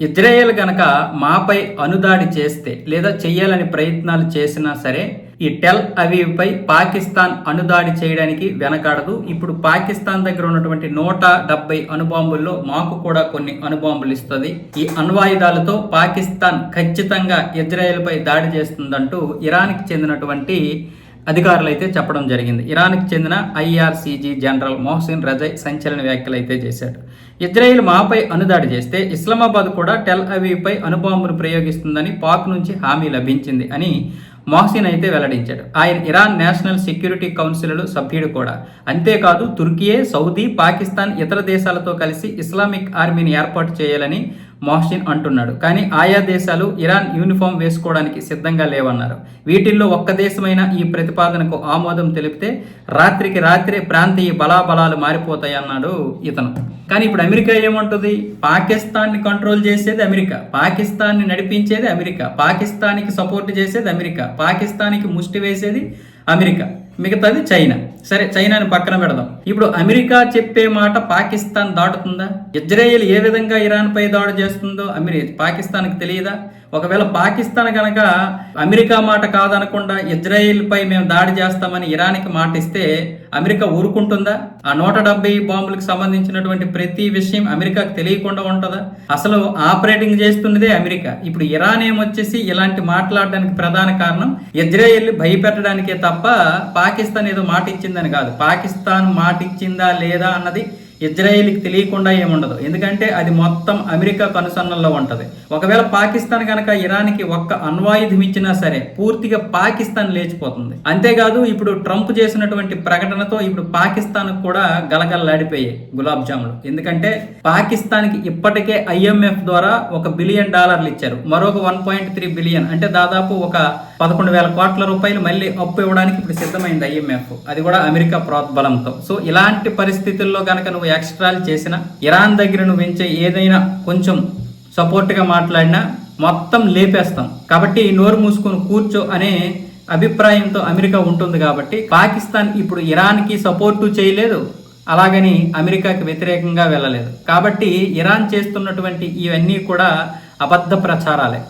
Israel గనక మాపై అనుదాడి చేస్తే లేదా చేయాలని ప్రయత్నాలు చేసినా సరే ఈ టెల్ అవీవ్పై పాకిస్తాన్ అనుదాడి చేయడానికి వెనకాడదు. ఇప్పుడు పాకిస్తాన్ దగ్గర ఉన్నటువంటి నూట డెబ్బై అణుబాంబుల్లో మాకు కూడా కొన్ని అణుబాంబులు ఇస్తుంది. ఈ అణ్వాయుధాలతో పాకిస్తాన్ ఖచ్చితంగా ఇజ్రాయెల్పై దాడి చేస్తుందంటూ ఇరాన్కి చెందినటువంటి అధికారులు అయితే చెప్పడం జరిగింది. ఇరాన్కి చెందిన ఐఆర్సీజీ జనరల్ మొహసిన్ రజయ్ సంచలన వ్యాఖ్యలు అయితే చేశాడు. ఇజ్రాయిల్ మాపై అనుదాడి చేస్తే ఇస్లామాబాద్ కూడా టెల్ అవీపై అనుబాంబును ప్రయోగిస్తుందని పాక్ నుంచి హామీ లభించింది అని మొహసిన్ అయితే వెల్లడించాడు. ఆయన ఇరాన్ నేషనల్ సెక్యూరిటీ కౌన్సిల్ సభ్యుడు కూడా. అంతేకాదు తుర్కియే సౌదీ పాకిస్తాన్ ఇతర దేశాలతో కలిసి ఇస్లామిక్ ఆర్మీని ఏర్పాటు చేయాలని మాస్టిన్ అంటున్నాడు. కానీ ఆయా దేశాలు ఇరాన్ యూనిఫామ్ వేసుకోవడానికి సిద్ధంగా లేవన్నారు. వీటిల్లో ఒక్క దేశమైన ఈ ప్రతిపాదనకు ఆమోదం తెలిపితే రాత్రికి రాత్రే ప్రాంతీయ బలాబలాలు మారిపోతాయన్నాడు ఇతను. కానీ ఇప్పుడు అమెరికా ఏమంటుంది? పాకిస్తాన్ని కంట్రోల్ చేసేది అమెరికా. పాకిస్తాన్ని నడిపించేది అమెరికా. పాకిస్తాన్కి సపోర్ట్ చేసేది అమెరికా. పాకిస్తాన్కి ముష్టి వేసేది అమెరికా. మిగతాది చైనా. సరే చైనాని పక్కన పెడదాం. ఇప్పుడు అమెరికా చెప్పే మాట పాకిస్తాన్ దాటుతుందా? ఇజ్రాయెల్ ఏ విధంగా ఇరాన్ పై దాడి చేస్తుందో అమెరి పాకిస్తాన్కి తెలియదా? ఒకవేళ పాకిస్తాన్ కనుక అమెరికా మాట కాదనకుండా ఇజ్రాయెల్ పై మేము దాడి చేస్తామని ఇరాన్కి మాట ఇస్తే అమెరికా ఊరుకుంటుందా? ఆ నూట డెబ్బై బాంబులకు సంబంధించినటువంటి ప్రతి విషయం అమెరికాకు తెలియకుండా ఉంటుందా? అసలు ఆపరేటింగ్ చేస్తున్నదే అమెరికా. ఇప్పుడు ఇరాన్ ఏమొచ్చేసి ఇలాంటి మాట్లాడడానికి ప్రధాన కారణం ఇజ్రాయెల్ భయపెట్టడానికే తప్ప పాకిస్తాన్ ఏదో మాట ఇచ్చిందని కాదు. పాకిస్తాన్ మాట ఇచ్చిందా లేదా అన్నది ఇజ్రాయెల్కి తెలియకుండా ఏముండదు. ఎందుకంటే అది మొత్తం అమెరికా కనుసన్నల్లో ఉంటుంది. ఒకవేళ పాకిస్తాన్ కనుక ఇరాన్కి ఒక్క అణ్వాయుధం ఇచ్చినా సరే పూర్తిగా పాకిస్తాన్ లేచిపోతుంది. అంతేకాదు ఇప్పుడు ట్రంప్ చేసినటువంటి ప్రకటనతో ఇప్పుడు పాకిస్తాన్ కూడా గలగలలాడిపోయాయి గులాబ్ జాములు. ఎందుకంటే పాకిస్తాన్కి ఇప్పటికే ఐఎంఎఫ్ ద్వారా ఒక బిలియన్ డాలర్లు ఇచ్చారు. మరొక వన్ పాయింట్ త్రీ బిలియన్. అంటే దాదాపు ఒక పదకొండు వేల కోట్ల రూపాయలు మళ్ళీ అప్పు ఇవ్వడానికి ఇప్పుడు సిద్ధమైంది ఐఎంఎఫ్. అది కూడా అమెరికా ప్రోద్బలంతో. సో ఇలాంటి పరిస్థితుల్లో కనుక నువ్వు ఎక్స్ట్రాలు చేసిన ఇరాన్ దగ్గర నువ్వు ఎంచే ఏదైనా కొంచెం సపోర్ట్గా మాట్లాడినా మొత్తం లేపేస్తాం. కాబట్టి నోరు మూసుకొని కూర్చో అనే అభిప్రాయంతో అమెరికా ఉంటుంది కాబట్టి పాకిస్తాన్ ఇప్పుడు ఇరాన్కి సపోర్టు చేయలేదు అలాగని అమెరికాకి వ్యతిరేకంగా వెళ్ళలేదు. కాబట్టి ఇరాన్ చేస్తున్నటువంటి ఇవన్నీ కూడా అబద్ధ ప్రచారాలే.